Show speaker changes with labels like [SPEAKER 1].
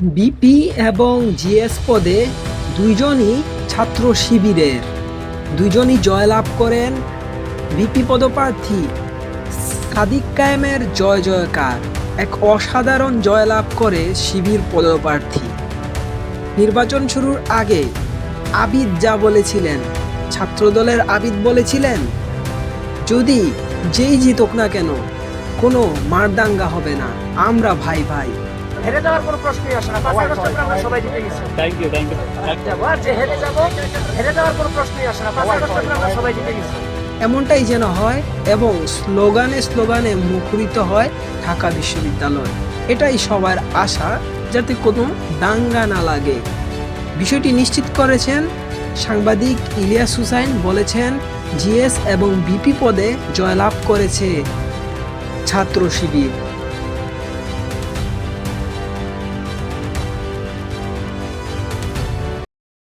[SPEAKER 1] BP এবং GS পদে দুইজনই ছাত্র শিবিরের। দুইজনই জয়লাভ করেন বিপি পদপ্রার্থী সাদিক কায়েমের জয় জয়কার, এক অসাধারণ জয়লাভ করে শিবির পদপ্রার্থী। নির্বাচন শুরুর আগে আবিদ যা বলেছিলেন, ছাত্রদলের আবিদ বলেছিলেন, যদি যেই জিতুক না কেন, কোনো মারদাঙ্গা হবে না। আমরা ভাই ভাই।
[SPEAKER 2] হেরে যাওয়ার কোনো প্রশ্নই আসে না। পাঁচ আগস্ট আমরা সবাই জিতে গেছি।
[SPEAKER 3] থ্যাংক ইউ থ্যাংক ইউ
[SPEAKER 2] আর যে হেরে যাব হেরে যাওয়ার কোনো প্রশ্নই আসে না। পাঁচ আগস্ট আমরা সবাই জিতে গেছি।
[SPEAKER 1] এমনটাই যেন হয় এবং স্লোগানে স্লোগানে মুখরিত হয় ঢাকা বিশ্ববিদ্যালয়। এটাই সবার আশা যাতে কোনো দাঙ্গা না লাগে। বিষয়টি নিশ্চিত করেছেন সাংবাদিক ইলিয়াস হুসাইন বলেছেন জিএস এবং বিপি পদে জয়লাভ করেছে ছাত্র শিবির।